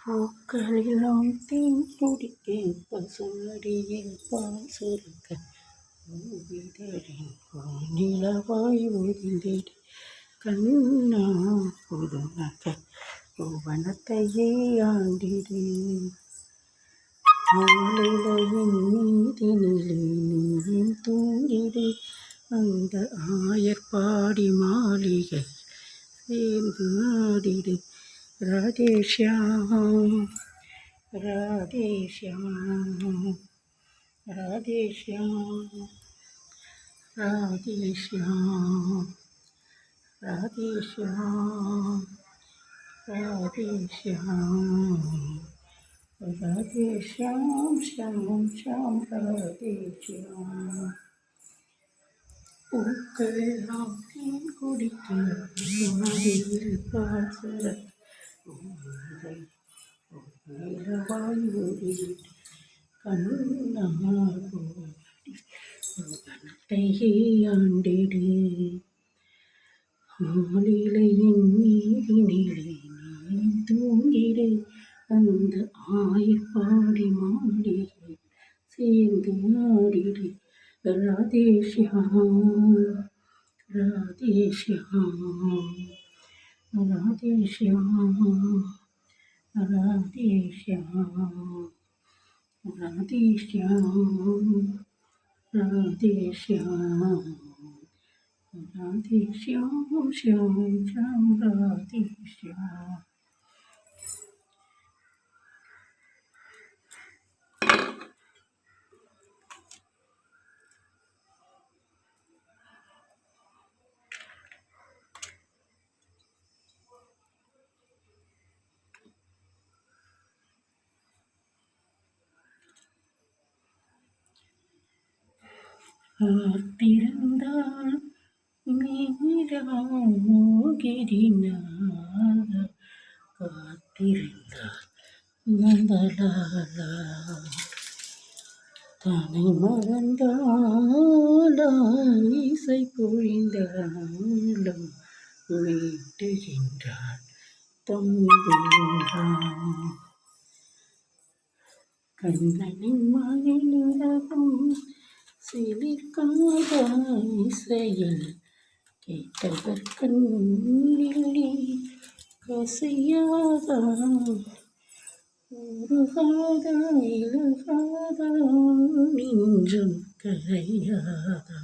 பூக்களெல்லாம் தீன் குடிக்க பசுமடியில் பால் சுருக்க நிலவாய் ஒளிந்திட கண்ணா புதுநக புவனத்தையே ஆண்டிடு. மாலையின் மீதினிலே நீயும் தூங்கிடு. அந்த ஆயர்பா மாளிகை சேர்ந்து ஆடிடு ராதேஷ்யாம் ராதேஷ்யாம் ராதேஷ்யாம் ராதேஷ்யாம் ராதேஷ்யாம் ராதேஷ்யாம் ராதேஷ்யாம் ஷாம் ஷாம் ராதேஷ்யாம் பூக்களெல்லாம் தேன் குடிக்க மடியில் பால் சுரக்க நீலவாயூரில் ஆண்டிடு. ஆளிலையின் மீதினிலே நீ தூங்கிடு. அந்த ஆயப்பாடி மாளிகை சேர்ந்து ஆடிடு. রাধে শ্যাম রাধে শ্যাম রাধে শ্যাম রাধে শ্যাম রাধে শ্যাম রাধে শ্যাম রাধে காத்திருந்தால் மீராமோகிரினாக காத்திருந்தால் நந்தலாலா தன்னை மறந்தாலா இசை பொழிந்தாலும் மீட்டுகின்றாள் தம்பின்றான் கண்ணனின் மகிழ்ந்ததும் சிலிர்க்காத இசையில் கேட்டவர் கண்ணிலே கசியாதா உருகாத இழுகாதா நெஞ்சம் கரையாதா